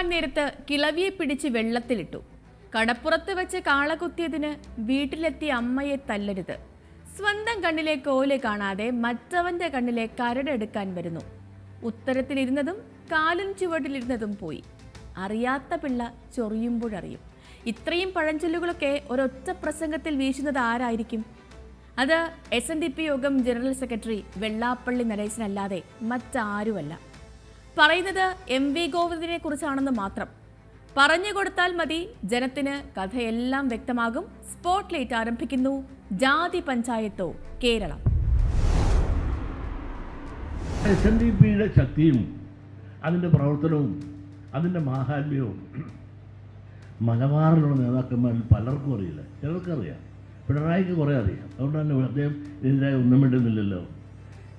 വാങ്ങാൻ നേരത്ത് കിളവിയെ പിടിച്ച് വെള്ളത്തിലിട്ടു. കടപ്പുറത്ത് വെച്ച് കാള കുത്തിയതിന് വീട്ടിലെത്തിയ അമ്മയെ തല്ലരുത്. സ്വന്തം കണ്ണിലെ കോൽ കാണാതെ മറ്റവന്റെ കണ്ണിലെ കരടെടുക്കാൻ വരുന്നു. ഉത്തരത്തിലിരുന്നതും കാലും ചുവട്ടിലിരുന്നതും പോയി. അറിയാത്ത പിള്ള ചൊറിയുമ്പോഴറിയും. ഇത്രയും പഴഞ്ചൊല്ലുകളൊക്കെ ഒരൊറ്റ പ്രസംഗത്തിൽ വീശുന്നത് ആരായിരിക്കും? അത് എസ് എൻ ഡി പി യോഗം ജനറൽ സെക്രട്ടറി വെള്ളാപ്പള്ളി നടേശനല്ലാതെ മറ്റാരുമല്ല. പറയുന്നത് എം വി ഗോവിന്ദനെ കുറിച്ചാണെന്ന് മാത്രം. പറഞ്ഞു കൊടുത്താൽ മതി. ജനത്തിന് കഥയെല്ലാം വ്യക്തമാകും. സ്പോട്ട് ലൈറ്റ് ആരംഭിക്കുന്നു. ജാതി പഞ്ചായത്തോ കേരളം. എസ് എൻ ഡി പിയുടെ ശക്തിയും അതിന്റെ പ്രവർത്തനവും അതിന്റെ മാഹാത്മ്യവും മലബാറിലുള്ള നേതാക്കന്മാരിൽ പലർക്കും അറിയില്ല. ചിലർക്കറിയാം പിണറായിക്ക് കുറേ അറിയാം. അതുകൊണ്ട് തന്നെ അദ്ദേഹം ഇതിന്റെ ഒന്നും വേണ്ടുന്നില്ലല്ലോ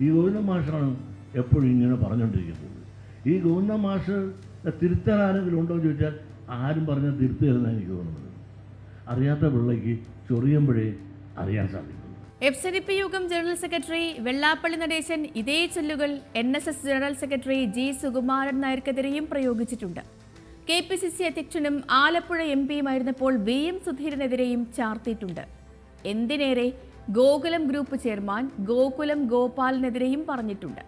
ഈ ഗോവിന്ദ മാഷാണ് എപ്പോഴും ഇങ്ങനെ പറഞ്ഞുകൊണ്ടിരിക്കുന്നത്. ഈ ഗോവിന്ദ മാഷ് തിരുത്താൻ ആരെങ്കിലും ഉണ്ടോ എന്ന് ചോദിച്ചാൽ ആരും പറഞ്ഞാൽ തിരുത്തുകയെന്നാണ് എനിക്ക് തോന്നുന്നത്. അറിയാത്ത പിള്ളയ്ക്ക് ചൊറിയുമ്പോഴേ അറിയാൻ സാധിക്കും. എഫ് സി ഡി പി യോഗം ജനറൽ സെക്രട്ടറി വെള്ളാപ്പള്ളി നടേശൻ ഇതേ ചൊല്ലുകൾ N S S general secretary G Sukumaran നായർക്കെതിരെയും പ്രയോഗിച്ചിട്ടുണ്ട്. കെ പി സി സി അധ്യക്ഷനും ആലപ്പുഴ എം പിയുമായിരുന്നപ്പോൾ വി എം സുധീരനെതിരെയും ചാർത്തിയിട്ടുണ്ട്. എന്തിനേറെ ഗോകുലം ഗ്രൂപ്പ് ചെയർമാൻ ഗോകുലം ഗോപാലിനെതിരെയും പറഞ്ഞിട്ടുണ്ട്.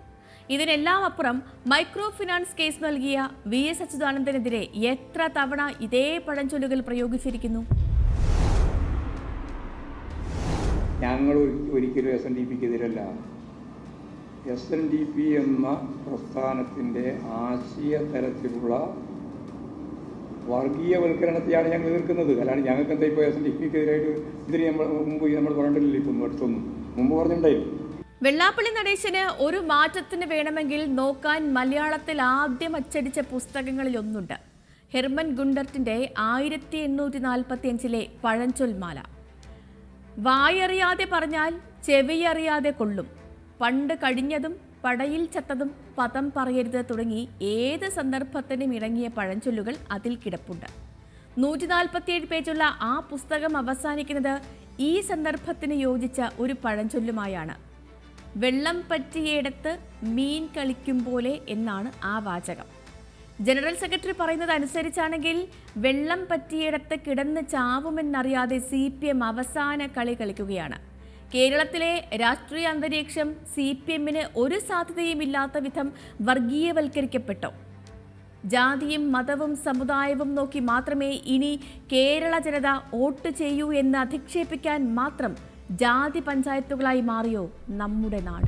ഇതിനെല്ലാം അപ്പുറം മൈക്രോ ഫിനാൻസ് കേസ് നൽകിയ വി എസ് അച്യുതാനന്ദനെതിരെ എത്ര തവണ ഇതേ പഴഞ്ചൊല്ലുകൾ പ്രയോഗിച്ചിരിക്കുന്നു? ഞങ്ങൾ ഒരി- ഒരിക്കലും എസ് എൻ ഡി പിക്ക് എതിരല്ല എസ് എൻ ഡി പി എന്ന പ്രസ്ഥാനത്തിന്റെ ആശയ തരത്തിലുള്ള വർഗീയവൽക്കരണത്തെയാണ് ഞങ്ങൾ എതിർക്കുന്നത്. അല്ലാണ്ട് ഞങ്ങൾക്ക് എന്താ ഇപ്പോൾ എസ് എൻ ഡി പിക്ക് എതിരായിട്ട് ഇതിന് നമ്മൾ മുമ്പ് നമ്മൾ പറഞ്ഞിട്ടില്ല ഇപ്പം അടുത്തൊന്നും? മുമ്പ് പറഞ്ഞിട്ടുണ്ടായിരുന്നു. വെള്ളാപ്പള്ളി നടേശന് ഒരു മാറ്റത്തിന് വേണമെങ്കിൽ നോക്കാൻ മലയാളത്തിൽ ആദ്യം അച്ചടിച്ച പുസ്തകങ്ങളിൽ ഒന്നുണ്ട് ഹെർമൻ ഗുണ്ടർട്ടിന്റെ ആയിരത്തി എണ്ണൂറ്റി നാൽപ്പത്തി അഞ്ചിലെ പഴഞ്ചൊൽമാല. വായറിയാതെ പറഞ്ഞാൽ ചെവിയറിയാതെ കൊള്ളും. പണ്ട് കഴിഞ്ഞതും പടയിൽ ചത്തതും പദം പറയരുത് തുടങ്ങി ഏത് സന്ദർഭത്തിനും ഇറങ്ങിയ പഴഞ്ചൊല്ലുകൾ അതിൽ കിടപ്പുണ്ട്. നൂറ്റി നാൽപ്പത്തിയേഴ് പേജുള്ള ആ പുസ്തകം അവസാനിക്കുന്നത് ഈ സന്ദർഭത്തിന് യോജിച്ച ഒരു പഴഞ്ചൊല്ലുമായാണ്. വെള്ളം പറ്റിയയിടത്ത് മീൻ കളിക്കും പോലെ എന്നാണ് ആ വാചകം. ജനറൽ സെക്രട്ടറി പറയുന്നത് അനുസരിച്ചാണെങ്കിൽ വെള്ളം പറ്റിയയിടത്ത് കിടന്ന് ചാവുമെന്നറിയാതെ സി പി എം അവസാന കളി കളിക്കുകയാണ്. കേരളത്തിലെ രാഷ്ട്രീയ അന്തരീക്ഷം സി പി എമ്മിന് ഒരു സാധ്യതയും ഇല്ലാത്ത വിധം വർഗീയവൽക്കരിക്കപ്പെട്ടോ? ജാതിയും മതവും സമുദായവും നോക്കി മാത്രമേ ഇനി കേരള ജനത വോട്ട് ചെയ്യൂ എന്ന് അധിക്ഷേപിക്കാൻ മാത്രം ജാതി പഞ്ചായത്തുകളായി മാറിയോ നമ്മുടെ നാട്?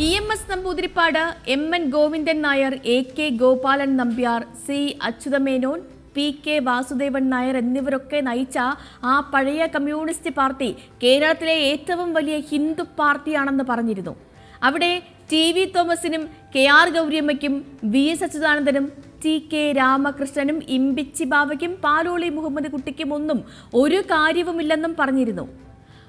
E M S Namboodiripad M N Govindan Nair A K Gopalan Nambiar C Achutha Menon P K Vasudevan Nair എന്നിവരൊക്കെ നയിച്ച ആ പഴയ കമ്മ്യൂണിസ്റ്റ് പാർട്ടി കേരളത്തിലെ ഏറ്റവും വലിയ ഹിന്ദു പാർട്ടിയാണെന്ന് പറഞ്ഞിരുന്നു. അവിടെ ടി വി തോമസിനും കെ ആർ ഗൗരിയമ്മയ്ക്കും വി എസ് അച്യുതാനന്ദനും ടി കെ രാമകൃഷ്ണനും ഇമ്പിച്ചി ബാവയ്ക്കും പാലോളി മുഹമ്മദ് കുട്ടിക്കും ഒന്നും ഒരു കാര്യവുമില്ലെന്നും പറഞ്ഞിരുന്നു.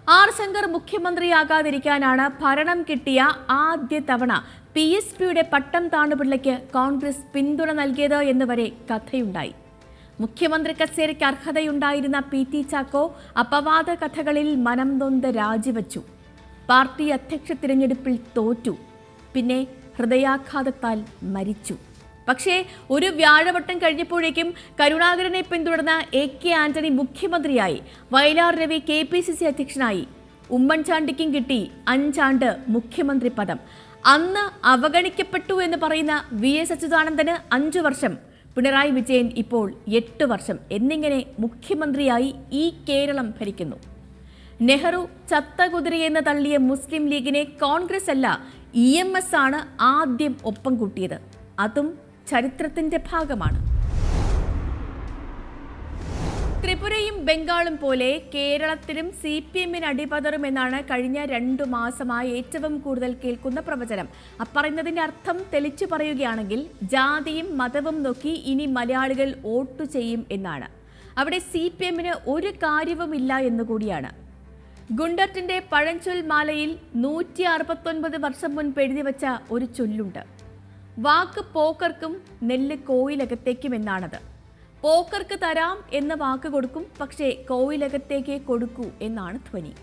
ആർ ശങ്കർ മുഖ്യമന്ത്രിയാകാതിരിക്കാനാണ് ഭരണം കിട്ടിയ ആദ്യ തവണ പി എസ് പിയുടെ പട്ടം താണുപിള്ളയ്ക്ക് കോൺഗ്രസ് പിന്തുണ നൽകിയത് എന്നുവരെ കഥയുണ്ടായി. മുഖ്യമന്ത്രി കസേരയ്ക്ക് അർഹതയുണ്ടായിരുന്ന പി ടി ചാക്കോ അപവാദ കഥകളിൽ മനം നൊന്ത് രാജിവച്ചു. പാർട്ടി അധ്യക്ഷ തിരഞ്ഞെടുപ്പിൽ തോറ്റു. പിന്നെ ഹൃദയാഘാതത്താൽ മരിച്ചു. പക്ഷേ ഒരു വ്യാഴവട്ടം കഴിഞ്ഞപ്പോഴേക്കും കരുണാകരനെ പിന്തുടർന്ന എ കെ ആന്റണി മുഖ്യമന്ത്രിയായി. Vayalar Ravi K P C C അധ്യക്ഷനായി. ഉമ്മൻചാണ്ടിക്കും കിട്ടി അഞ്ചാണ്ട് മുഖ്യമന്ത്രി പദം. അന്ന് അവഗണിക്കപ്പെട്ടു എന്ന് പറയുന്ന വി എസ് അച്യുതാനന്ദന് അഞ്ചു വർഷം. പിണറായി വിജയൻ ഇപ്പോൾ എട്ട് വർഷം എന്നിങ്ങനെ മുഖ്യമന്ത്രിയായി ഈ കേരളം ഭരിക്കുന്നു. നെഹ്റു ചത്തകുതിരയെന്ന് തള്ളിയ മുസ്ലിം ലീഗിനെ കോൺഗ്രസ് അല്ല ഇ എം എസ് ആണ് ആദ്യം ഒപ്പം കൂട്ടിയത്. അതും ചരിത്രത്തിന്റെ ഭാഗമാണ്. ത്രിപുരയും ബംഗാളും പോലെ കേരളത്തിലും സി പി എമ്മിന് അടിപതറുമെന്നാണ് കഴിഞ്ഞ രണ്ടു മാസമായി ഏറ്റവും കൂടുതൽ കേൾക്കുന്ന പ്രവചനം. അപ്പറയുന്നതിന്റെ അർത്ഥം തെളിച്ചു പറയുകയാണെങ്കിൽ ജാതിയും മതവും നോക്കി ഇനി മലയാളികൾ വോട്ടു ചെയ്യും എന്നാണ്. അവിടെ സി പി എമ്മിന് ഒരു കാര്യവുമില്ല എന്നുകൂടിയാണ് ഗുണ്ടറ്റിന്റെ പഴഞ്ചൊൽ മാലയിൽ നൂറ്റി അറുപത്തൊൻപത് വർഷം മുൻപ് എഴുതി വച്ച ഒരു ചൊല്ലുണ്ട്. വാക്ക് പോക്കർക്കും നെല്ല് കോയിലകത്തേക്കും എന്നാണത്. പോക്കർക്ക് തരാം എന്ന വാക്ക് കൊടുക്കും പക്ഷേ കോയിലകത്തേക്ക് കൊടുക്കൂ എന്നാണ് ധ്വനി.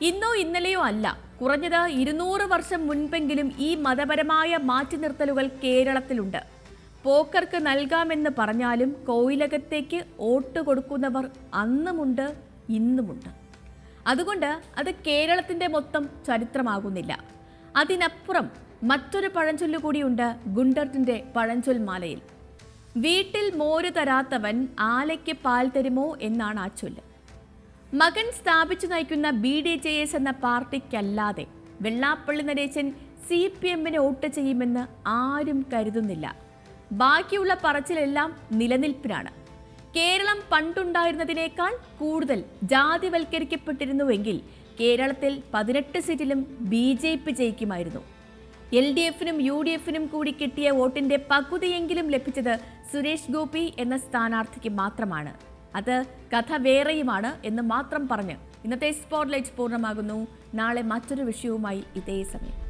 ഇന്നോ ഇന്നലെയോ അല്ല കുറഞ്ഞത് ഇരുന്നൂറ് വർഷം മുൻപെങ്കിലും ഈ മതപരമായ മാറ്റി നിർത്തലുകൾ കേരളത്തിലുണ്ട്. പോക്കർക്ക് നൽകാമെന്ന് പറഞ്ഞാലും കോയിലകത്തേക്ക് വോട്ട് കൊടുക്കുന്നവർ അന്നുമുണ്ട് ഇന്നുമുണ്ട്. അതുകൊണ്ട് അത് കേരളത്തിന്റെ മൊത്തം ചരിത്രമാകുന്നില്ല. അതിനപ്പുറം മറ്റൊരു പഴഞ്ചൊല്ല് കൂടിയുണ്ട് ഗുണ്ടർട്ടിന്റെ പഴഞ്ചൊൽ മാലയിൽ വീട്ടിൽ മോര് തരാത്തവൻ ആലയ്ക്ക് പാൽ തരുമോ എന്നാണ് ആ ചൊല്ല്. മകൻ സ്ഥാപിച്ചു നയിക്കുന്ന ബി ഡി ജെ എസ് എന്ന പാർട്ടിക്കല്ലാതെ വെള്ളാപ്പള്ളി നടേശൻ സി പി എമ്മിന് വോട്ട് ചെയ്യുമെന്ന് ആരും കരുതുന്നില്ല. ബാക്കിയുള്ള പറച്ചിലെല്ലാം നിലനിൽപ്പിനാണ്. കേരളം പണ്ടുണ്ടായിരുന്നതിനേക്കാൾ കൂടുതൽ ജാതിവൽക്കരിക്കപ്പെട്ടിരുന്നുവെങ്കിൽ കേരളത്തിൽ പതിനെട്ട് സീറ്റിലും ബി ജെ പി ജയിക്കുമായിരുന്നു. എൽ ഡി എഫിനും യു ഡി എഫിനും കൂടി കിട്ടിയ വോട്ടിന്റെ പകുതിയെങ്കിലും ലഭിച്ചത് സുരേഷ് ഗോപി എന്ന സ്ഥാനാർത്ഥിക്ക് മാത്രമാണ്. അത് കഥ വേറെയുമാണ് എന്ന് മാത്രം പറഞ്ഞ് ഇന്നത്തെ സ്പോട്ട്ലൈറ്റ് പൂർണമാകുന്നു. നാളെ മറ്റൊരു വിഷയവുമായി ഇതേ സമയം.